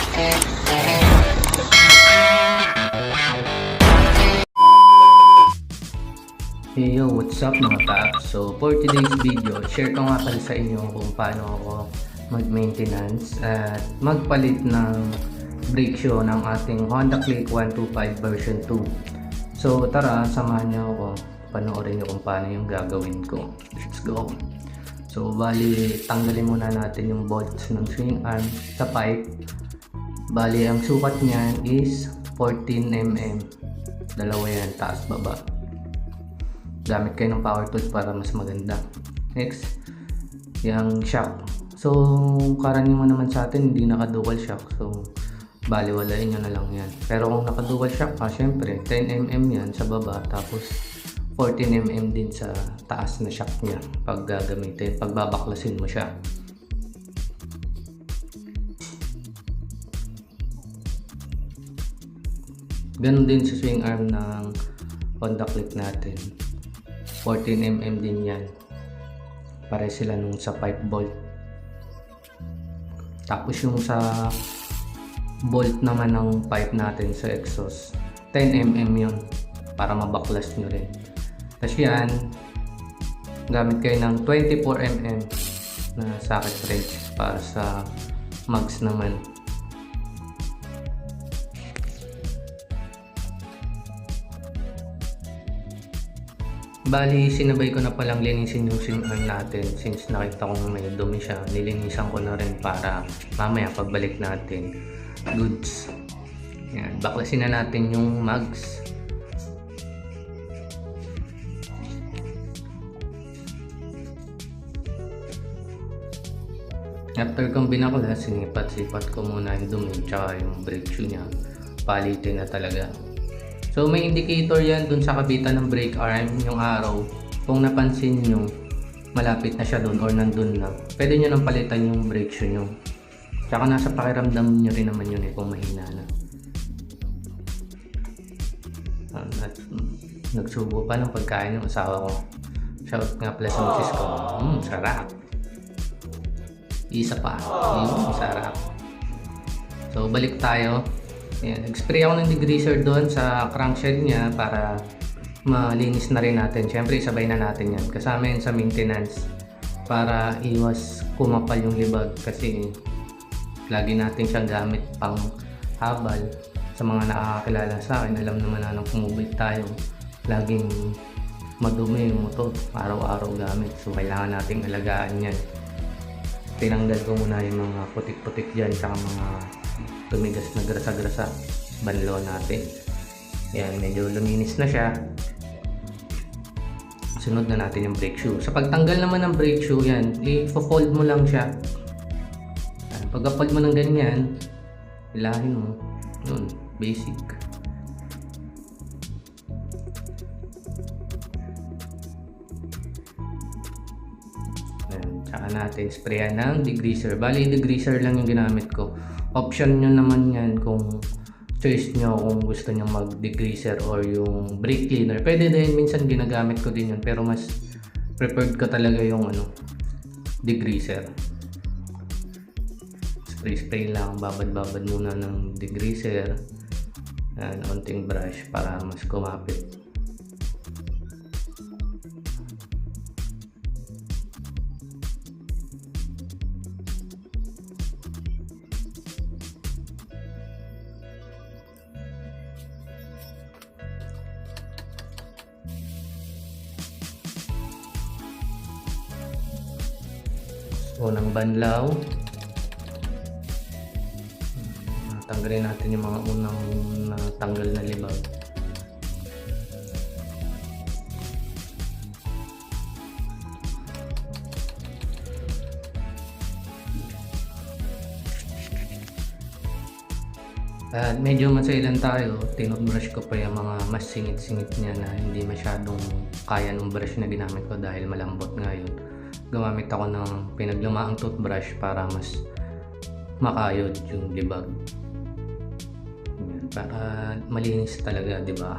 Hey yo, what's up mga paps? So for today's video, share ko nga pala sa inyo kung paano ako mag-maintenance at magpalit ng brake shoe ng ating Honda Click 125 version 2. So tara, samahan niyo ako. Panoorin niyo kung paano yung gagawin ko. Let's go! So bali, tanggalin muna natin yung bolts ng swing arm sa pipe. Bali, ang sukat niyan is 14mm. Dalawa yan, taas baba gamit kayo ng power tools para mas maganda. Next, yung shock. So, karaniwan naman sa atin, hindi naka-dual shock. So, baliwalain nyo na lang yan. Pero kung naka-dual shock ka, syempre, 10mm yan sa baba. Tapos, 14mm din sa taas na shock niya pag gagamitin, pag babaklasin mo siya. Ganon din sa swing arm ng Honda Click natin. 14mm din yan. Pare sila nung sa pipe bolt. Tapos yung sa bolt naman ng pipe natin sa exhaust, 10mm yun. Para mabaklas nyo rin. Tapos yan, gamit kayo ng 24mm na socket wrench para sa mugs naman. Bali, sinabay ko na palang linisin yung arm natin since nakita ko na may dumi siya. Nilinisan ko na rin para mamaya pagbalik natin, goods. Yan, baklasin na natin yung mugs. After kong binaklas, sinipat-sipat ko muna yung dumi tsaka yung brake shoe niya. Palitin na talaga. So may indicator yan dun sa kabitan ng brake arm, yung arrow. Kung napansin nyo, malapit na siya dun or nandun na. Pwede nyo nang palitan yung brake shoe nyo. Tsaka nasa pakiramdam nyo rin naman yun eh kung mahina na. Ah, At mm, nagsubo pa ng pagkain ng asawa ko. Shout nga pala sa misis ko. Mmm, sarap. Isa pa. Mmm, sarap. So balik tayo. Ayan, nag-spray ako ng degreaser doon sa crankshaft niya para malinis na rin natin. Siyempre, sabay na natin yan. Kasama yan sa maintenance para iwas kumapal yung libag kasi lagi natin siyang gamit pang habal. Sa mga nakakakilala sa akin, alam naman na nang pumubit tayo. Laging madumi yung motor, araw-araw gamit. So, kailangan nating alagaan yan. Tinanggal ko muna yung mga putik-putik dyan sa mga tumigas na grasa-grasa banlo natin. Yan medyo luminis na siya. Sunod na natin yung brake shoe. Sa pagtanggal naman ng brake shoe yan i-fold mo lang siya. Yan, pagka-fold mo ng ganyan ilahin mo. Yun basic. Tsaka natin sprayan ng degreaser. Bali degreaser lang yung ginamit ko option nyo naman yan kung choice nyo kung gusto nyo mag degreaser or yung brake cleaner. Pwede din minsan ginagamit ko din yun pero mas preferred ko talaga yung ano degreaser spray spray lang babad babad muna ng degreaser and onting brush para mas kumapit unang banlaw. Tanggalin natin yung mga unang natanggal na libag At medyo masailan tayo, tinutbrush ko pa yung mga mas singit-singit niya na hindi masyadong kaya ng brush na ginamit ko dahil malambot nga yun gumamit ako ng pinaglumaang toothbrush para mas makayod yung libag. Para malinis talaga, di ba?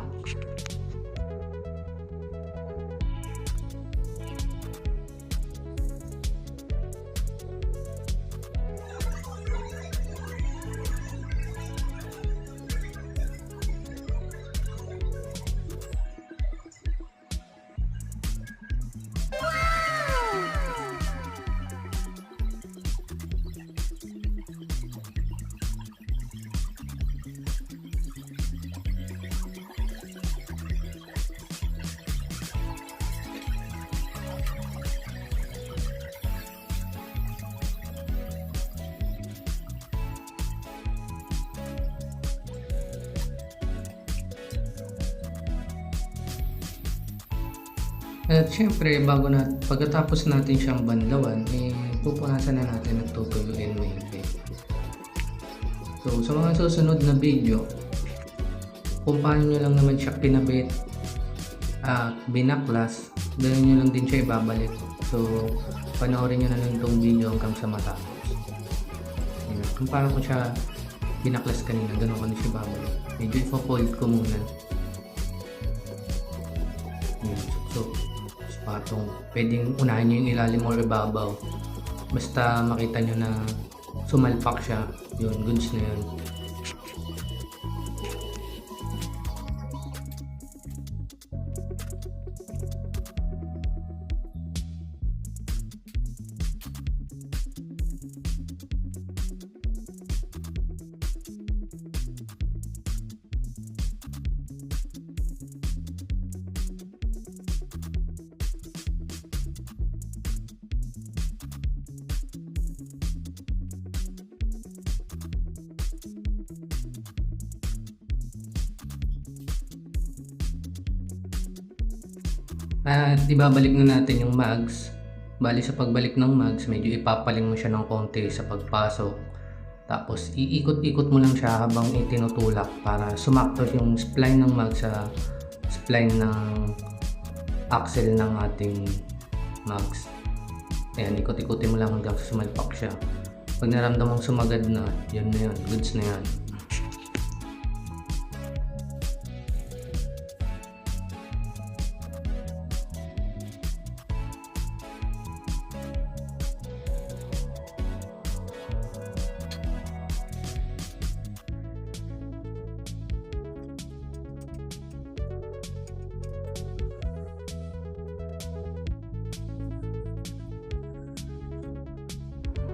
At syempre, bago na, pagkatapos natin siyang banlawan, eh, pupunasan na natin at tutuyuin maigi. So, sa mga susunod na video, kung paano nyo lang naman siya kinabit at binaklas, ganun nyo lang din siya ibabalik. So, panoorin nyo na lang itong video hanggang sa matapos. Ayan. Kung paano ko siya binaklas kanina, ganun ko na siya babalik. Medyo ipo-fold ko muna. Ayan. Patong pwedeng unahin nyo yung ilalim or ibabaw. Basta makita nyo na sumalpak siya. Yun, goods na yun. At ibabalik na natin yung mags. Bali sa pagbalik ng mags, medyo ipapaling mo siya ng konti sa pagpasok. Tapos iikot-ikot mo lang siya habang itinutulak para sumakto yung spline ng mag sa spline ng axle ng ating mags. Ayan, ikot-ikutin mo lang hanggang sumalpak siya. Pag naramdamang sumagad na, yun na yun, goods na yan.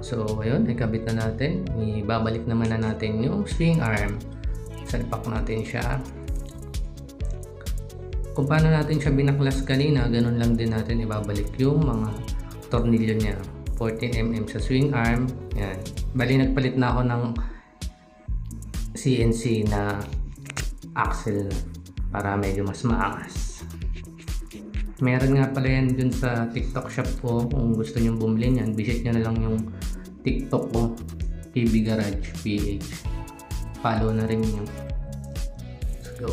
So, ayun, ikabit na natin. Ibabalik naman na natin yung swing arm. Salpak natin siya. Kung paano natin siya binaklas kanina, ganun lang din natin ibabalik yung mga tornilyo niya. 14mm sa swing arm. Yan. Bali, nagpalit na ako ng CNC na axle para medyo mas maangas. Meron nga pala yan dun sa TikTok shop ko. Kung gusto nyo bumili niyan, visit nyo na lang yung TikTok ko. PB Garage PH. Follow na rin yun. Let's go.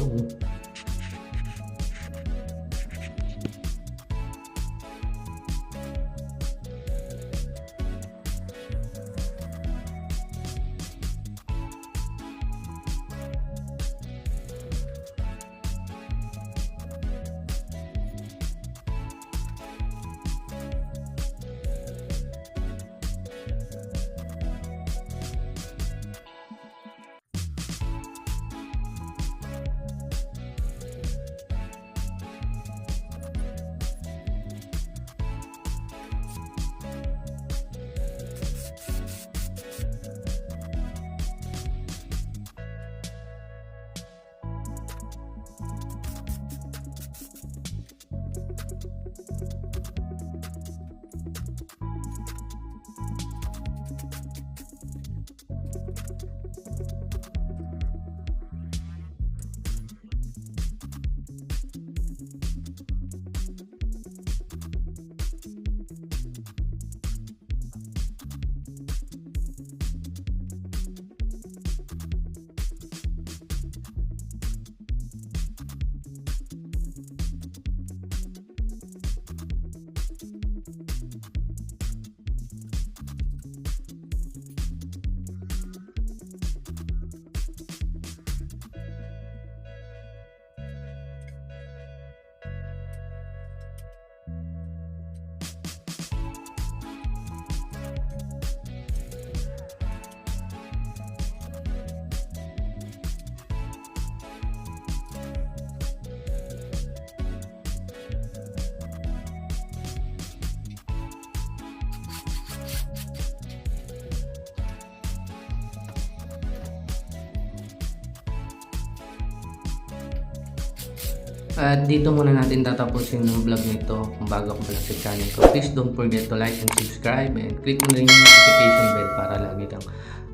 At dito muna natin tatapusin ng vlog nito kung bago ka pala sa channel ko. Please don't forget to like and subscribe and click mo na rin yung notification bell para lagi kang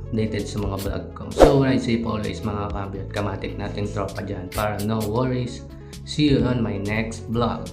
updated sa mga vlog ko. So, ride safe always mga kambi at kamatik natin tropa dyan para no worries. See you on my next vlog.